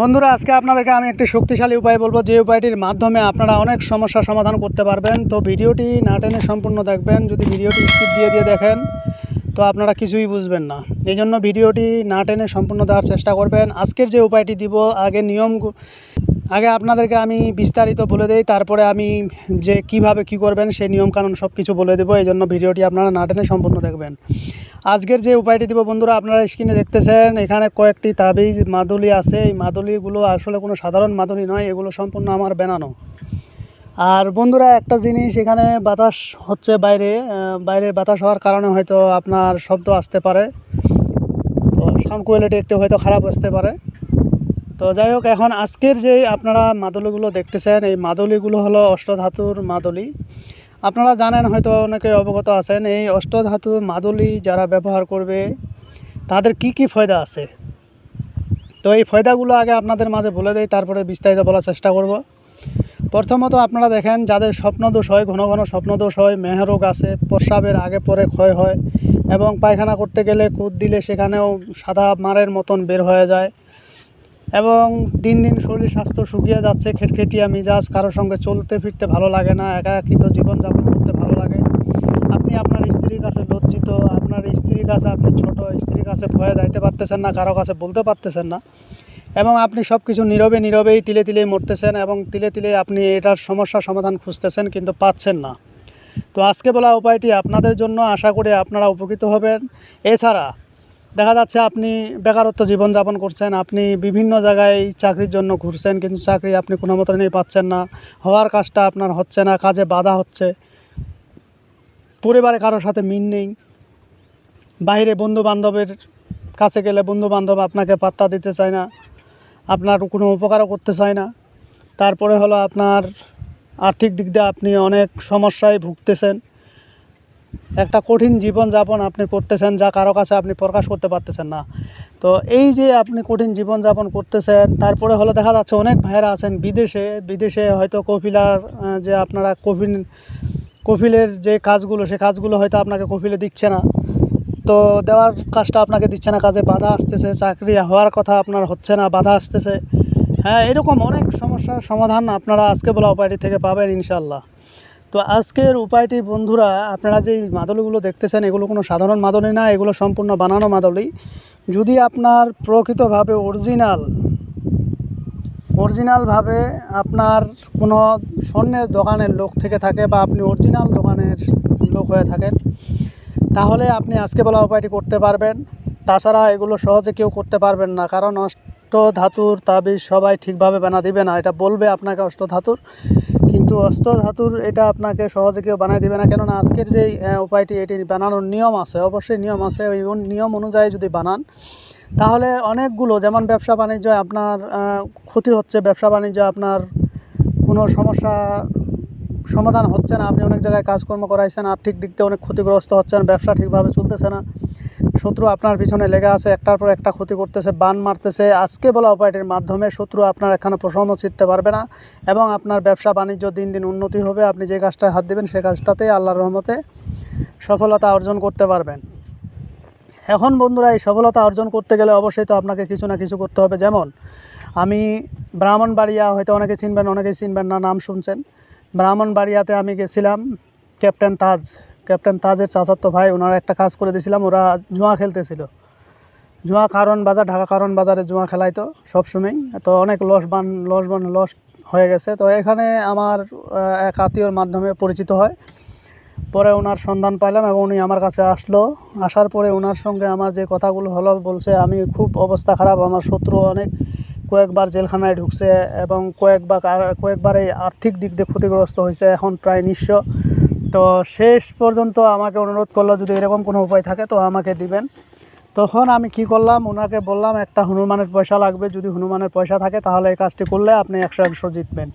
বন্ধুরা, আজকে আপনাদেরকে আমি একটি শক্তিশালী উপায় বলব, যে উপায়টির মাধ্যমে আপনারা অনেক সমস্যার সমাধান করতে পারবেন। তো ভিডিওটি না টেনে সম্পূর্ণ দেখবেন, যদি ভিডিওটি স্কিপ দিয়ে দিয়ে দেখেন, তো আপনারা কিছুই বুঝবেন না। এই জন্য ভিডিওটি না টেনে সম্পূর্ণ দেওয়ার চেষ্টা করবেন। আজকের যে উপায়টি দিব, আগে নিয়ম আগে আপনাদেরকে আমি বিস্তারিত বলে দেই, তারপরে আমি যে কীভাবে কি করবেন সেই নিয়মকানুন সব কিছু বলে দেবো। এই জন্য ভিডিওটি আপনারা না টেনে সম্পূর্ণ দেখবেন। আজকের যে উপায়টি দিব বন্ধুরা, আপনারা স্ক্রিনে দেখতেছেন, এখানে কয়েকটি তাবিজ, মাদুলি আছে। এই মাদুলিগুলো আসলে কোনো সাধারণ মাদুলি নয়, এগুলো সম্পূর্ণ আমার বেনানো। আর বন্ধুরা, একটা জিনিস, এখানে বাতাস হচ্ছে বাইরে বাইরে বাতাস হওয়ার কারণে হয়তো আপনার শব্দ আসতে পারে। তো সাউন্ড কোয়ালিটি একটু হয়তো খারাপ আসতে পারে। তো যাই হোক, এখন আজকের যে আপনারা মাদুলিগুলো দেখতেছেন, এই মাদুলিগুলো হলো অষ্টধাতুর মাদুলি। আপনারা জানেন হয়তো অনেকে অবগত আছেন, এই অষ্টধাতুর মাদুলি যারা ব্যবহার করবে, তাদের কি কি ফায়দা আছে? তো এই ফায়দাগুলো আগে আপনাদের মাঝে বলে দেই, তারপরে বিস্তারিত বলার চেষ্টা করব। প্রথমত আপনারা দেখেন, যাদের স্বপ্নদোষ হয়, ঘন ঘন স্বপ্নদোষ হয়, মেহরোগ আছে প্রস্রাবের আগে পরে ক্ষয় হয় এবং পায়খানা করতে গেলে কুদ দিলে সেখানেও সাদা মারের মতন বের হয়ে যায়। এবং দিন দিন শরীর স্বাস্থ্য শুকিয়ে যাচ্ছে, খেটখেটিয়া মিজাজ কারোর সঙ্গে চলতে ফিরতে ভালো লাগে না একাকিত জীবনযাপন করতে ভালো লাগে। আপনি আপনার স্ত্রীর কাছে লজ্জিত, আপনার স্ত্রীর কাছে আপনি ছোট, স্ত্রীর কাছে ভয়ে যাইতে পারতেছেন না, কারও কাছে বলতে পারতেছেন না। এবং আপনি সব কিছু নীরবে নীরবেই তিলে তিলে মরতেছেন এবং তিলে তিলে আপনি এটার সমস্যার সমাধান খুঁজতেছেন কিন্তু পাচ্ছেন না। তো আজকে বলা উপায়টি আপনাদের জন্য, আশা করি আপনারা উপকৃত হবেন। এছাড়া দেখা যাচ্ছে আপনি বেকারত্ব জীবনযাপন করছেন, আপনি বিভিন্ন জায়গায় চাকরির জন্য ঘুরছেন, কিন্তু চাকরি আপনি কোনো মতনই পাচ্ছেন না। হওয়ার কাজটা আপনার হচ্ছে না, কাজে বাধা হচ্ছে। পরিবারে কারোর সাথে মিল নেই। বাইরে বন্ধু বান্ধবের কাছে গেলে বন্ধু বান্ধব আপনাকে পাত্তা দিতে চায় না, আপনার কোনো উপকারও করতে চায় না। তারপরে হলো আপনার আর্থিক দিক দিয়ে আপনি অনেক সমস্যায় ভুগতেছেন। একটা কঠিন জীবনযাপন আপনি করতেছেন যা কারও কাছে আপনি প্রকাশ করতে পারতেছেন না। তো এই যে আপনি কঠিন জীবনযাপন করতেছেন, তারপরে হলো দেখা যাচ্ছে অনেক ভাইয়েরা আছেন বিদেশে বিদেশে হয়তো কফিলার যে আপনারা কফিল কফিলের যে কাজগুলো, সে কাজগুলো হয়তো আপনাকে কফিলে দিচ্ছে না। তো দেওয়ার কাজটা আপনাকে দিচ্ছে না, কাজে বাধা আসতেছে, চাকরি হওয়ার কথা আপনার হচ্ছে না, বাধা আসতেছে। হ্যাঁ এরকম অনেক সমস্যার সমাধান আপনারা আজকে বলা উপায়টি থেকে পাবেন ইনশাল্লাহ তো আজকের উপায়টি বন্ধুরা, আপনারা যে মাদুলিগুলো দেখতেছেন, এগুলো কোনো সাধারণ মাদুলি না, এগুলো সম্পূর্ণ বানানো মাদলি যদি আপনার প্রকৃতভাবে অরিজিনাল অরিজিনালভাবে আপনার কোনো স্বর্ণের দোকানের লোক থেকে থাকে বা আপনি অরিজিনাল দোকানের লোক হয়ে থাকেন, তাহলে আপনি আজকে বলা উপায়টি করতে পারবেন। তাছাড়া এগুলো সহজে কেউ করতে পারবেন না, কারণ অষ্ট ধাতুর তাবিজ সবাই ঠিকভাবে বানা দিবে না, এটা বলবে আপনাকে অষ্ট ধাতুর কিন্তু অষ্ট ধাতুর এটা আপনাকে সহজে কেউ বানাই দিবে না। কেননা আজকের যে উপায়টি, এটি বানানোর নিয়ম আছে, অবশ্যই নিয়ম আছে। ওই নিয়ম অনুযায়ী যদি বানান, তাহলে অনেকগুলো, যেমন ব্যবসা বাণিজ্য, আপনার ক্ষতি হচ্ছে, ব্যবসা বাণিজ্য, আপনার কোনো সমস্যা সমাধান হচ্ছে না। আপনি অনেক জায়গায় কাজকর্ম করাইছেন, আর্থিক দিক দিয়ে অনেক ক্ষতিগ্রস্ত হচ্ছেন, ব্যবসা ঠিকভাবে চলতেছে না। শত্রু আপনার পিছনে লেগে আছে, একটার পর একটা ক্ষতি করতেছে, বান মারতেছে। আজকে বলা উপায়টির মাধ্যমে শত্রু আপনার এখানে প্রসন্ন চিনতে পারবে না এবং আপনার ব্যবসা বাণিজ্য দিন দিন উন্নতি হবে। আপনি যে কাজটায় হাত দেবেন, সে কাজটাতে আল্লাহর রহমতে সফলতা অর্জন করতে পারবেন। এখন বন্ধুরা, এই সফলতা অর্জন করতে গেলে অবশ্যই তো আপনাকে কিছু না কিছু করতে হবে। যেমন, আমি ব্রাহ্মণবাড়িয়া হয়তো অনেকে চিনবেন অনেকে চিনবেন না, নাম শুনছেন। ব্রাহ্মণবাড়িয়াতে আমি গেছিলাম, ক্যাপ্টেন তাজ ক্যাপ্টেন তাজের চাচাতো ভাই, ওনারা একটা কাজ করে দিয়েছিলাম, ওরা জুয়া খেলতেছিল। জুয়া কারণ বাজার, ঢাকা কারণ বাজারে জুয়া খেলাইতো সবসময় তো অনেক লস বান লস বান লস হয়ে গেছে। তো এখানে আমার এক আত্মীয়র মাধ্যমে পরিচিত হয়। পরে ওনার সন্ধান পাইলাম এবং উনি আমার কাছে আসলো। আসার পরে ওনার সঙ্গে আমার যে কথাগুলো হলো, বলছে, আমি খুব অবস্থা খারাপ, আমার শত্রু অনেক, কয়েকবার জেলখানায় ঢুকছে এবং কয়েকবার কয়েকবার এই আর্থিক দিক দিয়ে ক্ষতিগ্রস্ত হয়েছে, এখন প্রায় নিঃস্ব। তো শেষ পর্যন্ত আমাকে অনুরোধ করল, যদি এরকম কোনো উপায় থাকে তো আমাকে দিবেন। তখন আমি কি করলাম ওনাকে বললাম, একটা হনুমানের পয়সা লাগবে, যদি হনুমানের পয়সা থাকে তাহলে এই কাজটি করলে আপনি একশো একশো জিতবেন।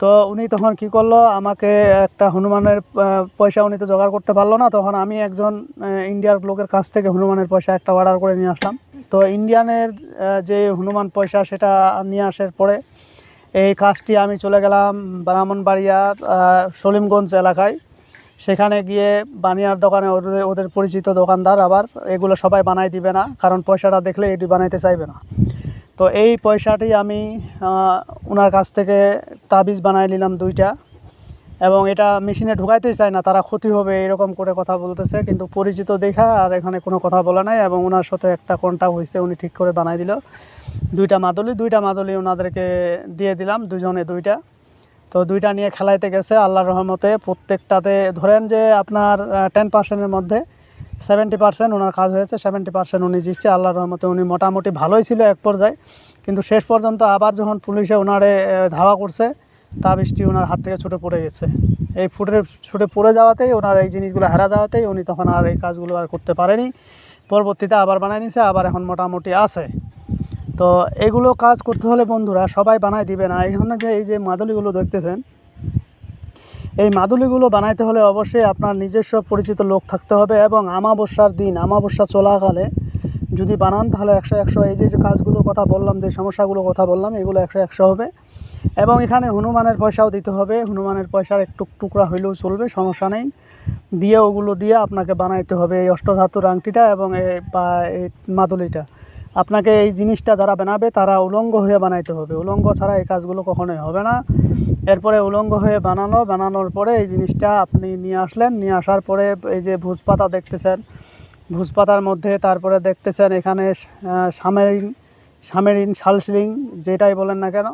তো উনি তখন কি করল, আমাকে একটা হনুমানের পয়সা উনি তো জোগাড় করতে পারল না, তখন আমি একজন ইন্ডিয়ার লোকের কাছ থেকে হনুমানের পয়সা একটা অর্ডার করে নিয়ে আসলাম। তো ইন্ডিয়ানের যে হনুমান পয়সা সেটা নিয়ে আসার পরে এই কাজটি আমি চলে গেলাম ব্রাহ্মণবাড়িয়া আহ, সলিমগঞ্জ এলাকায়। সেখানে গিয়ে বানিয়ার দোকানে ওদের ওদের পরিচিত দোকানদার আবার এগুলো সবাই বানাই দিবে না কারণ পয়সাটা দেখলে এটি বানাইতে চাইবে না। তো এই পয়সাটি আমি ওনার কাছ থেকে তাবিজ বানাই নিলাম দুইটা এবং এটা মেশিনে ঢুকাইতেই চায় না তারা ক্ষতি হবে এরকম করে কথা বলতেছে কিন্তু পরিচিত দেখা আর এখানে কোনো কথা বলা নাই এবং ওনার সাথে একটা কন্ট্যাক্ট হয়েছে উনি ঠিক করে বানাই দিল। দুইটা মাদুলি দুইটা মাদুলি ওনাদেরকে দিয়ে দিলাম, দুজনে দুইটা। তো দুইটা নিয়ে খেলাইতে গেছে, আল্লাহর রহমতে প্রত্যেকটাতে। ধরেন যে আপনার টেন পার্সেন্টের মধ্যে সেভেন্টি পার্সেন্ট ওনার কাজ হয়েছে সেভেন্টি পার্সেন্ট উনি জিতছে, আল্লাহর রহমতে উনি মোটামুটি ভালোই ছিল এক পর্যায়ে। কিন্তু শেষ পর্যন্ত আবার যখন পুলিশে ওনারে ধাওয়া করছে, তা বৃষ্টি ওনার হাত থেকে ছুটে পড়ে গেছে। এই ফুটে ছুটে পড়ে যাওয়াতেই, ওনার এই জিনিসগুলো হারা যাওয়াতেই উনি তখন আর এই কাজগুলো আর করতে পারেনি। পরবর্তীতে আবার বানাই নিছে, আবার এখন মোটামুটি আছে। তো এগুলো কাজ করতে হলে বন্ধুরা সবাই বানায় দিবে না। এখানে যে এই যে মাদুলিগুলো দেখতেছেন, এই মাদুলিগুলো বানাইতে হলে অবশ্যই আপনার নিজস্ব পরিচিত লোক থাকতে হবে এবং আমাবস্যার দিন, আমাবস্যা চলাকালে যদি বানান তাহলে একশো একশো, এই যে কাজগুলোর কথা বললাম, যে সমস্যাগুলোর কথা বললাম, এগুলো একশো একশো হবে। এবং এখানে হনুমানের পয়সাও দিতে হবে। হনুমানের পয়সার একটু টুকরা হইলেও চলবে, সমস্যা নেই। দিয়ে ওগুলো দিয়ে আপনাকে বানাইতে হবে এই অষ্টধাতুর আংটিটা এবং এই মাদুলিটা। আপনাকে এই জিনিসটা যারা বানাবে, তারা উলঙ্গ হয়ে বানাইতে হবে। উলঙ্গ ছাড়া এই কাজগুলো কখনোই হবে না। এরপরে উলঙ্গ হয়ে বানানো, বানানোর পরে এই জিনিসটা আপনি নিয়ে আসলেন। নিয়ে আসার পরে এই যে ভুজ পাতা দেখতেছেন ভুজ পাতার মধ্যে তারপরে দেখতেছেন এখানে সামেরিন সামেরিন শালসিলিং যেটাই বলেন না কেন।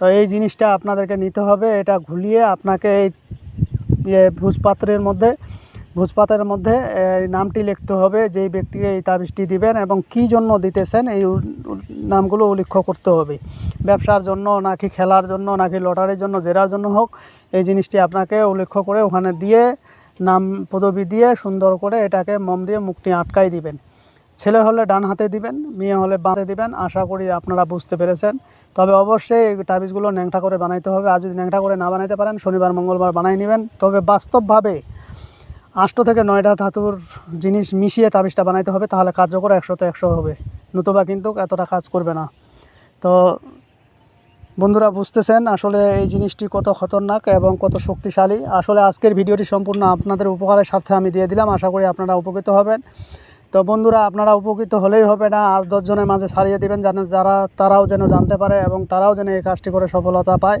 তো এই জিনিসটা আপনাদেরকে নিতে হবে। এটা ঘুলিয়ে আপনাকে এই ভোজপাত্রের মধ্যে ভোজপাতের মধ্যে নামটি লিখতে হবে, যেই ব্যক্তিকে এই তাবিজটি দিবেন এবং কী জন্য দিতেছেন, এই নামগুলো উল্লেখ করতে হবে। ব্যবসার জন্য নাকি খেলার জন্য, নাকি লটারির জন্য, জেরার জন্য হোক, এই জিনিসটি আপনাকে উল্লেখ করে ওখানে দিয়ে, নাম পদবি দিয়ে সুন্দর করে এটাকে মম দিয়ে মুখটি আটকাই দিবেন। ছেলে হলে ডান হাতে দিবেন, মেয়ে হলে বাঁধে দিবেন, আশা করি আপনারা বুঝতে পেরেছেন। তবে অবশ্যই এই তাবিজগুলো ন্যাংটা করে বানাইতে হবে, আর যদি ন্যাংটা করে না বানাইতে পারেন, শনিবার, মঙ্গলবার বানাই নেবেন। তবে বাস্তবভাবে আষ্ট থেকে নয়টা ধাতুর জিনিস মিশিয়ে তাবিজটা বানাইতে হবে, তাহলে কার্যকর একশোতে একশো হবে। নতুবা কিন্তু এতটা কাজ করবে না। তো বন্ধুরা বুঝতেছেন আসলে এই জিনিসটি কত খতরনাক এবং কত শক্তিশালী। আসলে আজকের ভিডিওটি সম্পূর্ণ আপনাদের উপকারের স্বার্থে আমি দিয়ে দিলাম, আশা করি আপনারা উপকৃত হবেন। তো বন্ধুরা, আপনারা উপকৃত হলেই হবে না, আর দশজনের মাঝে ছাড়িয়ে দিবেন, যেন যারা, তারাও যেন জানতে পারে এবং তারাও যেন এই কাজটি করে সফলতা পায়।